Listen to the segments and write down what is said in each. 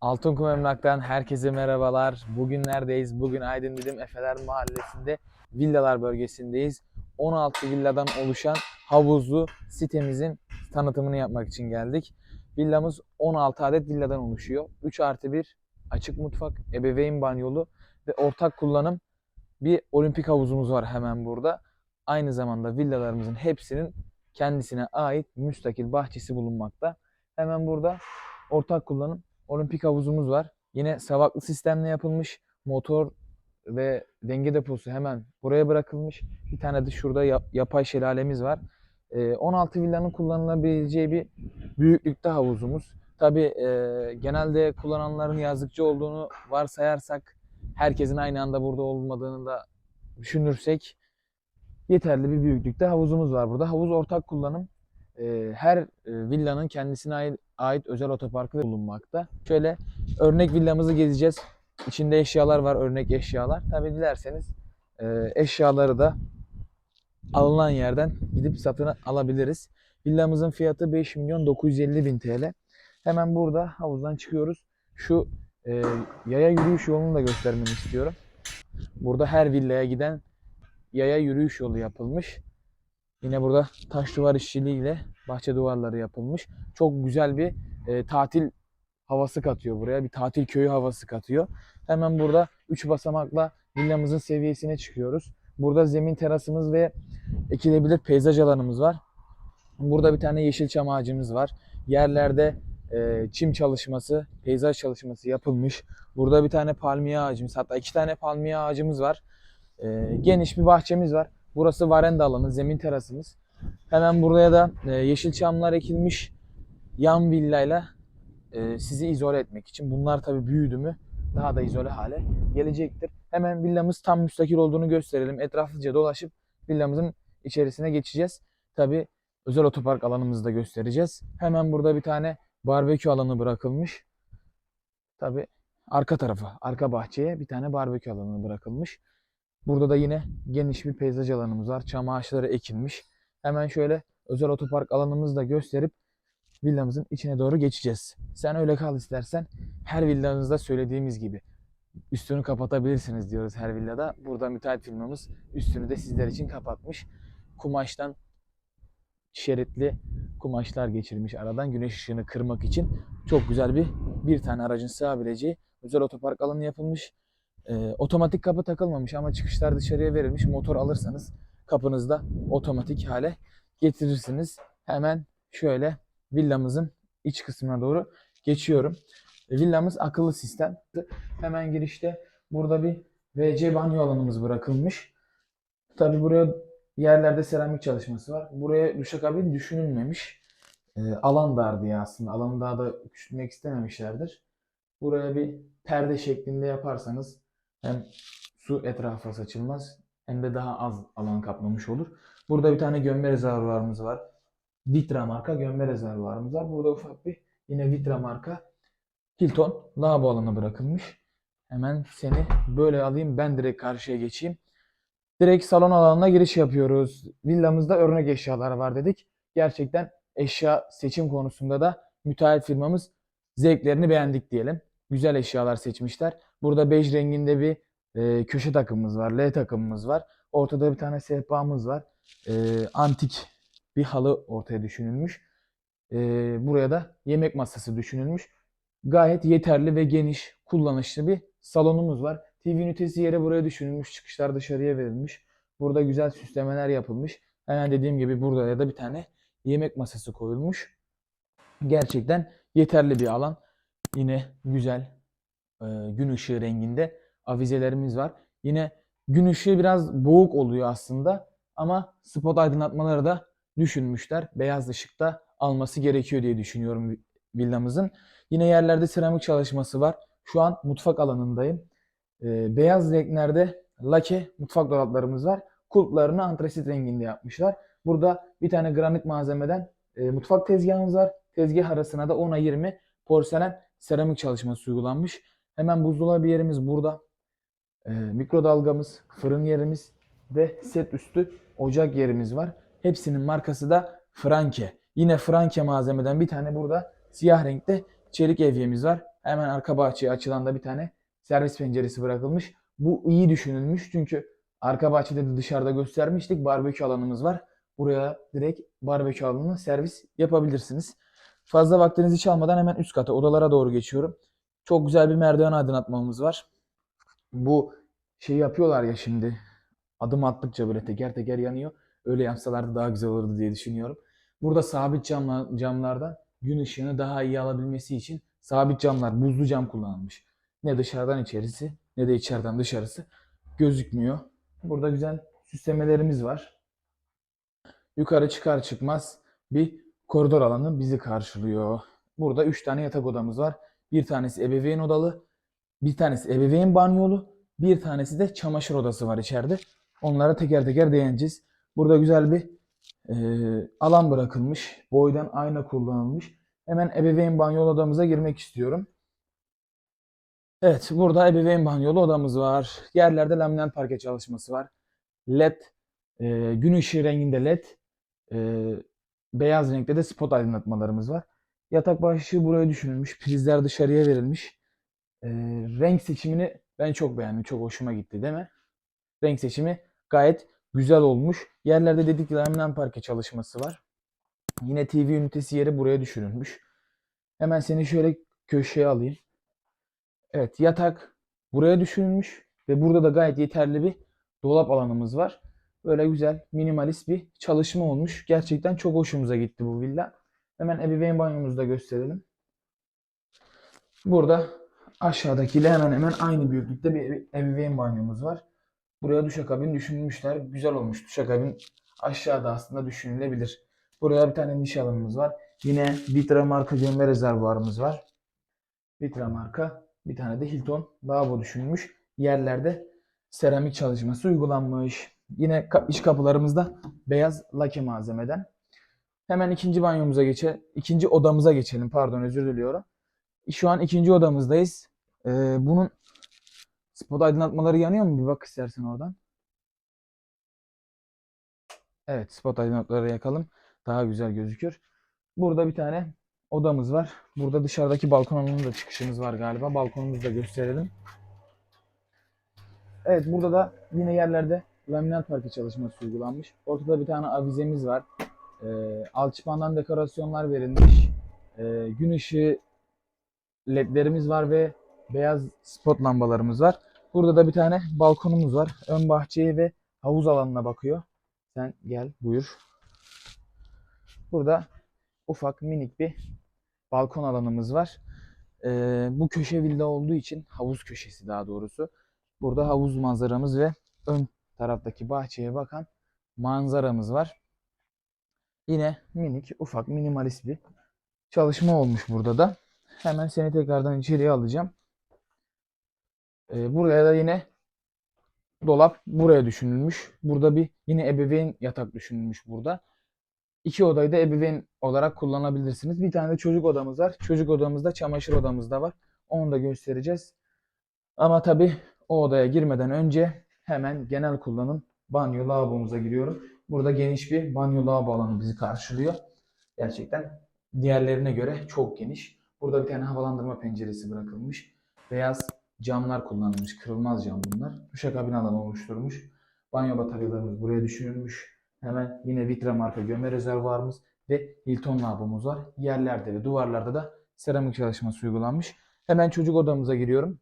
Altınkum Emlak'tan herkese merhabalar. Bugün neredeyiz? Bugün Aydın Didim Efeler Mahallesi'nde villalar bölgesindeyiz. 16 villadan oluşan havuzlu sitemizin tanıtımını yapmak için geldik. Villamız 16 adet villadan oluşuyor. 3 artı 1 açık mutfak, ebeveyn banyolu ve ortak kullanım bir olimpik havuzumuz var hemen burada. Aynı zamanda villalarımızın hepsinin kendisine ait müstakil bahçesi bulunmakta. Hemen burada ortak kullanım olimpik havuzumuz var. Yine savaklı sistemle yapılmış motor ve denge deposu hemen buraya bırakılmış. Bir tane de şurada yap- yapay şelalemiz var. Ee, 16 villanın kullanılabileceği bir büyüklükte havuzumuz. Tabii e, genelde kullananların yazlıkçı olduğunu varsayarsak herkesin aynı anda burada olmadığını da düşünürsek yeterli bir büyüklükte havuzumuz var burada. Havuz ortak kullanım. Ee, her e, villanın kendisine ait, ait özel otoparkı bulunmakta. Şöyle örnek villamızı gezeceğiz. İçinde eşyalar var, örnek eşyalar. Tabi dilerseniz e, eşyaları da alınan yerden gidip satın alabiliriz. Villamızın fiyatı 5 milyon 950 bin TL. Hemen burada havuzdan çıkıyoruz. Şu e, yaya yürüyüş yolunu da göstermeni istiyorum. Burada her villaya giden yaya yürüyüş yolu yapılmış. Yine burada taş duvar işçiliğiyle bahçe duvarları yapılmış. Çok güzel bir e, tatil havası katıyor buraya. Bir tatil köyü havası katıyor. Hemen burada 3 basamakla villamızın seviyesine çıkıyoruz. Burada zemin terasımız ve ekilebilir peyzaj alanımız var. Burada bir tane yeşilçam ağacımız var. Yerlerde e, çim çalışması, peyzaj çalışması yapılmış. Burada bir tane palmiye ağacımız, hatta iki tane palmiye ağacımız var. E, geniş bir bahçemiz var. Burası varenda alanı, zemin terasımız. Hemen buraya da e, yeşilçamlar ekilmiş yan villayla e, sizi izole etmek için. Bunlar tabii büyüdü mü daha da izole hale gelecektir. Hemen villamız tam müstakil olduğunu gösterelim. Etraflıca dolaşıp villamızın içerisine geçeceğiz. Tabii özel otopark alanımızı da göstereceğiz. Hemen burada bir tane barbekü alanı bırakılmış. Tabii arka tarafa, arka bahçeye bir tane barbekü alanı bırakılmış. Burada da yine geniş bir peyzaj alanımız var. Çam ağaçları ekilmiş. Hemen şöyle özel otopark alanımızı da gösterip villamızın içine doğru geçeceğiz. Sen öyle kal istersen. Her villanızda söylediğimiz gibi üstünü kapatabilirsiniz diyoruz her villada. Burada müteahhit firmamız üstünü de sizler için kapatmış. Kumaştan şeritli kumaşlar geçirmiş aradan güneş ışığını kırmak için çok güzel bir bir tane aracın sığabileceği özel otopark alanı yapılmış. Ee, otomatik kapı takılmamış ama çıkışlar dışarıya verilmiş. Motor alırsanız kapınızda otomatik hale getirirsiniz. Hemen şöyle villamızın iç kısmına doğru geçiyorum. E, Villamız akıllı sistem. Hemen girişte burada bir WC banyo alanımız bırakılmış. Tabi buraya yerlerde seramik çalışması var. Buraya duşakabin düşünülmemiş. E, alan dar diye aslında. Alanı daha da küçültmek istememişlerdir. Buraya bir perde şeklinde yaparsanız hem su etrafa saçılmaz hem de daha az alan kaplamış olur. Burada bir tane gömme rezervuarımız var. Vitra marka gömme rezervuarımız var. Burada ufak bir yine Vitra marka Hilton lavabo alanı bırakılmış. Hemen seni böyle alayım ben direkt karşıya geçeyim. Direkt salon alanına giriş yapıyoruz. Villamızda örnek eşyalar var dedik. Gerçekten eşya seçim konusunda da müteahhit firmamız zevklerini beğendik diyelim. Güzel eşyalar seçmişler. Burada bej renginde bir e, köşe takımımız var. L takımımız var. Ortada bir tane sehpamız var. E, antik bir halı ortaya düşünülmüş. E, buraya da yemek masası düşünülmüş. Gayet yeterli ve geniş, kullanışlı bir salonumuz var. TV ünitesi yere buraya düşünülmüş. Çıkışlar dışarıya verilmiş. Burada güzel süslemeler yapılmış. Hemen dediğim gibi burada ya da bir tane yemek masası koyulmuş. Gerçekten yeterli bir alan. Yine güzel e, gün ışığı renginde avizelerimiz var. Yine gün ışığı biraz boğuk oluyor aslında ama spot aydınlatmaları da düşünmüşler. Beyaz ışıkta alması gerekiyor diye düşünüyorum vi- villamızın. Yine yerlerde seramik çalışması var. Şu an mutfak alanındayım. E, beyaz renklerde lake mutfak dolaplarımız var. Kulplarını antrasit renginde yapmışlar. Burada bir tane granit malzemeden e, mutfak tezgahımız var. Tezgah arasına da 10'a 20 porselen seramik çalışması uygulanmış. Hemen buzdolabı yerimiz burada. E, mikrodalgamız, fırın yerimiz ve set üstü ocak yerimiz var. Hepsinin markası da Franke. Yine Franke malzemeden bir tane burada siyah renkte çelik evyemiz var. Hemen arka bahçeye açılan da bir tane servis penceresi bırakılmış. Bu iyi düşünülmüş çünkü arka bahçede de dışarıda göstermiştik. Barbekü alanımız var. Buraya direkt barbekü alanına servis yapabilirsiniz. Fazla vaktinizi çalmadan hemen üst kata odalara doğru geçiyorum. Çok güzel bir merdiven aydınlatmamız var. Bu şey yapıyorlar ya şimdi. Adım attıkça böyle teker teker yanıyor. Öyle yapsalardı daha güzel olurdu diye düşünüyorum. Burada sabit camlar, camlarda gün ışığını daha iyi alabilmesi için sabit camlar, buzlu cam kullanılmış. Ne dışarıdan içerisi ne de içeriden dışarısı gözükmüyor. Burada güzel süslemelerimiz var. Yukarı çıkar çıkmaz bir koridor alanı bizi karşılıyor. Burada 3 tane yatak odamız var. Bir tanesi ebeveyn odalı, bir tanesi ebeveyn banyolu, bir tanesi de çamaşır odası var içeride. Onlara teker teker değineceğiz. Burada güzel bir e, alan bırakılmış. Boydan ayna kullanılmış. Hemen ebeveyn banyolu odamıza girmek istiyorum. Evet, burada ebeveyn banyolu odamız var. Yerlerde laminat parke çalışması var. LED, e, gün ışığı renginde LED, e, beyaz renkte de spot aydınlatmalarımız var. Yatak başı buraya düşünülmüş. Prizler dışarıya verilmiş. E, renk seçimini ben çok beğendim. Çok hoşuma gitti değil mi? Renk seçimi gayet güzel olmuş. Yerlerde dedik ki laminat parke çalışması var. Yine TV ünitesi yeri buraya düşürülmüş. Hemen seni şöyle köşeye alayım. Evet yatak buraya düşünülmüş ve burada da gayet yeterli bir dolap alanımız var. Böyle güzel minimalist bir çalışma olmuş. Gerçekten çok hoşumuza gitti bu villa. Hemen ebeveyn banyomuzu da gösterelim. Burada aşağıdakiyle hemen hemen aynı büyüklükte bir ebeveyn banyomuz var. Buraya duşakabin düşünmüşler. Güzel olmuş. Duşakabin aşağıda aslında düşünülebilir. Buraya bir tane niş alanımız var. Yine Vitra marka gömme rezervuarımız var. Vitra marka. Bir tane de Hilton lavabo düşünülmüş. Yerlerde seramik çalışması uygulanmış. Yine iç kapılarımızda beyaz lake malzemeden. Hemen ikinci banyomuza geçe, ikinci odamıza geçelim. Pardon özür diliyorum. Şu an ikinci odamızdayız. Ee, bunun spot aydınlatmaları yanıyor mu? Bir bak istersen oradan. Evet spot aydınlatmaları yakalım. Daha güzel gözükür. Burada bir tane odamız var. Burada dışarıdaki balkonun da çıkışımız var galiba. Balkonumuzu da gösterelim. Evet burada da yine yerlerde laminat parke çalışması uygulanmış. Ortada bir tane avizemiz var. Ee, alçıpandan dekorasyonlar verilmiş. Ee, gün ışığı ledlerimiz var ve beyaz spot lambalarımız var. Burada da bir tane balkonumuz var. Ön bahçeye ve havuz alanına bakıyor. Sen gel buyur. Burada ufak minik bir balkon alanımız var. Ee, bu köşe villa olduğu için havuz köşesi daha doğrusu. Burada havuz manzaramız ve ön taraftaki bahçeye bakan manzaramız var. Yine minik, ufak, minimalist bir çalışma olmuş burada da. Hemen seni tekrardan içeriye alacağım. Ee, buraya da yine dolap buraya düşünülmüş. Burada bir yine ebeveyn yatak düşünülmüş burada. İki odayı da ebeveyn olarak kullanabilirsiniz. Bir tane de çocuk odamız var. Çocuk odamızda çamaşır odamız da var. Onu da göstereceğiz. Ama tabii o odaya girmeden önce hemen genel kullanım banyo lavabomuza giriyorum. Burada geniş bir banyo lavabo alanı bizi karşılıyor. Gerçekten diğerlerine göre çok geniş. Burada bir tane havalandırma penceresi bırakılmış. Beyaz camlar kullanılmış. Kırılmaz cam bunlar. Duşakabin alanı oluşturmuş. Banyo bataryalarımız buraya düşünülmüş. Hemen yine Vitra marka gömme rezervuarımız ve Hilton lavabomuz var. Yerlerde ve duvarlarda da seramik çalışması uygulanmış. Hemen çocuk odamıza giriyorum.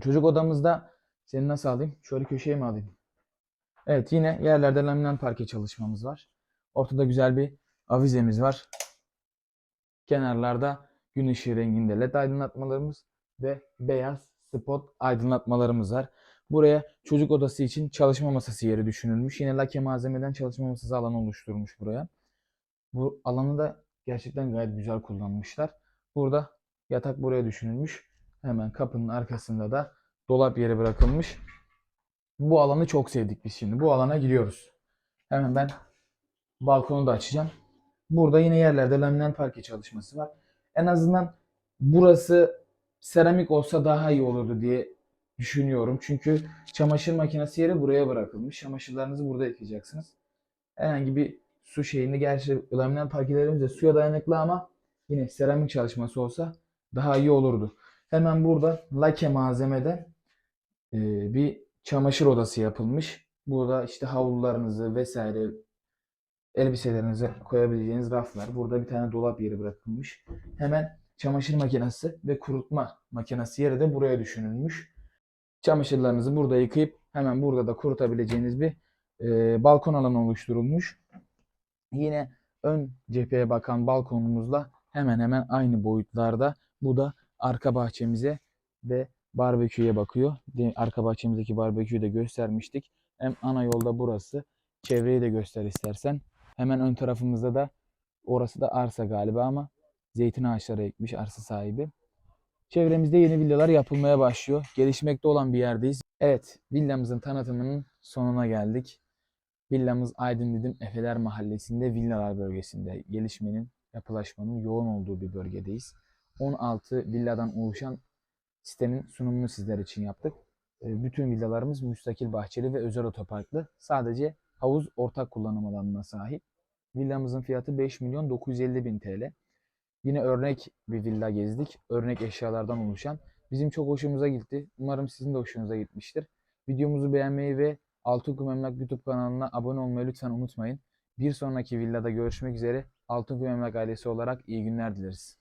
Çocuk odamızda seni nasıl alayım? Şöyle köşeye mi alayım? Evet yine yerlerde laminat parke çalışmamız var. Ortada güzel bir avizemiz var. Kenarlarda gün ışığı renginde led aydınlatmalarımız ve beyaz spot aydınlatmalarımız var. Buraya çocuk odası için çalışma masası yeri düşünülmüş. Yine lake malzemeden çalışma masası alanı oluşturmuş buraya. Bu alanı da gerçekten gayet güzel kullanmışlar. Burada yatak buraya düşünülmüş. Hemen kapının arkasında da dolap yeri bırakılmış. Bu alanı çok sevdik biz şimdi. Bu alana giriyoruz. Hemen ben balkonu da açacağım. Burada yine yerlerde laminat parke çalışması var. En azından burası seramik olsa daha iyi olurdu diye düşünüyorum. Çünkü çamaşır makinesi yeri buraya bırakılmış. Çamaşırlarınızı burada yıkayacaksınız. Herhangi bir su şeyini gerçi laminat parkelerimiz de suya dayanıklı ama yine seramik çalışması olsa daha iyi olurdu. Hemen burada lake malzemeden e, bir çamaşır odası yapılmış. Burada işte havlularınızı vesaire elbiselerinizi koyabileceğiniz raflar. Burada bir tane dolap yeri bırakılmış. Hemen çamaşır makinesi ve kurutma makinesi yeri de buraya düşünülmüş. Çamaşırlarınızı burada yıkayıp hemen burada da kurutabileceğiniz bir e, balkon alanı oluşturulmuş. Yine ön cepheye bakan balkonumuzla hemen hemen aynı boyutlarda. Bu da arka bahçemize ve barbeküye bakıyor. Arka bahçemizdeki barbeküyü de göstermiştik. Hem ana yolda burası. Çevreyi de göster istersen. Hemen ön tarafımızda da orası da arsa galiba ama zeytin ağaçları ekmiş arsa sahibi. Çevremizde yeni villalar yapılmaya başlıyor. Gelişmekte olan bir yerdeyiz. Evet, villamızın tanıtımının sonuna geldik. Villamız Aydın Didim Efeler Mahallesi'nde villalar bölgesinde gelişmenin, yapılaşmanın yoğun olduğu bir bölgedeyiz. 16 villadan oluşan sitenin sunumunu sizler için yaptık. E, Bütün villalarımız müstakil bahçeli ve özel otoparklı. Sadece havuz ortak kullanım alanına sahip. Villamızın fiyatı 5 milyon 950 bin TL. Yine örnek bir villa gezdik. Örnek eşyalardan oluşan. Bizim çok hoşumuza gitti. Umarım sizin de hoşunuza gitmiştir. Videomuzu beğenmeyi ve Altınkum Emlak YouTube kanalına abone olmayı lütfen unutmayın. Bir sonraki villada görüşmek üzere. Altınkum Emlak ailesi olarak iyi günler dileriz.